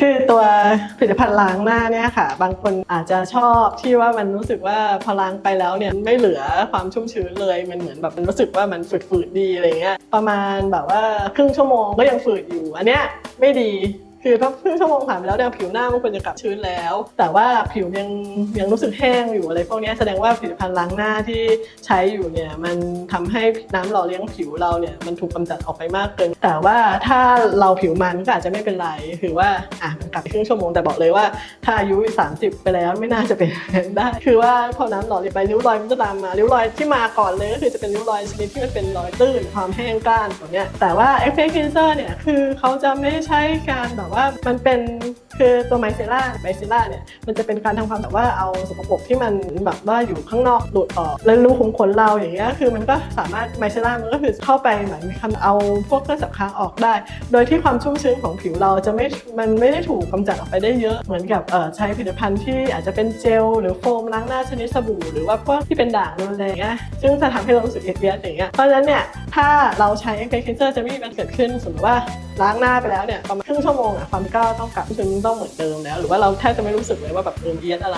คือตัวผลิตภัณฑ์ล้างหน้าเนี่ยค่ะ บางคนอาจจะชอบที่ว่ามันรู้สึกว่าพอล้างไปแล้วเนี่ยไม่เหลือความชุ่มชื้นเลยมันเหมือนแบบมันรู้สึกว่ามันฝืดๆดีอะไรเงี้ยประมาณแบบว่าครึ่งชั่วโมงก็ยังฝืดอยู่อันเนี้ยไม่ดี คือถ้าครึ่งชั่วโมงผ่านไปแล้วเนี่ยผิวหน้ามันควรจะกลับชื้นแล้ว แต่ว่าผิวยังยังรู้สึกแห้งอยู่อะไรพวกนี้แสดงว่าผลิตภัณฑ์ล้างหน้าที่ใช้อยู่เนี่ยมันทำให้น้ำหล่อเลี้ยงผิวเราเนี่ยมันถูกกำจัดออกไปมากเกิน แต่ว่าถ้าเราผิวมันก็อาจจะไม่เป็นไรคือว่าอะกลับไปครึ่งชั่วโมงแต่บอกเลยว่า ถ้าอายุ 30 ไปแล้วไม่น่าจะเป็นได้ คือว่าพอน้ำหล่อเลี้ยงไปริ้วรอยมันจะตามมาริ้วรอยที่มาก่อนเลยก็คือจะเป็นริ้วรอยชนิดที่มันเป็นรอยตื้นความแห้งกร้านตัวเนี้ยแต่ว่า e f f e c t cleanser เนี่ยคือเขาจะไม่ใช้การแบบว่ามันเป็น คือตัวไมเซล่าไมเซล่าเนี่ยมันจะเป็นการทำความแบบว่าเอาสกปรกที่มันแบบว่าอยู่ข้างนอกดูดออก แล้วรูขุมขนเราอย่างเงี้ยคือมันก็สามารถไมเซล่ามันก็คือเข้าไปเหมือนทำเอาพวกเครื่องสำอางออกได้ โดยที่ความชุ่มชื้นของผิวเราจะไม่มันไม่ได้ถูกกำจัดออกไปได้เยอะเหมือนกับใช้ผลิตภัณฑ์ที่อาจจะเป็นเจลหรือโฟมล้างหน้าชนิดสบู่หรือว่าพวกที่เป็นด่างรุนแรงเงี้ยซึ่งจะทำให้เรารู้สึกเอียดๆอย่างเงี้ยเพราะฉะนั้นเนี่ยถ้าเราใช้เอ็กเพคเซอร์จะไม่มีมันเกิดขึ้นสมมติว่าล้างหน้าไปแล้วเนี่ยประมาณครึ่งชั่วโมงอะความก้าวต้องกลับซึ่งต้องเหมือนเดิมแล้ว หรือว่าเราแทบจะไม่รู้สึกเลยว่าแบบเออเอียดอะไร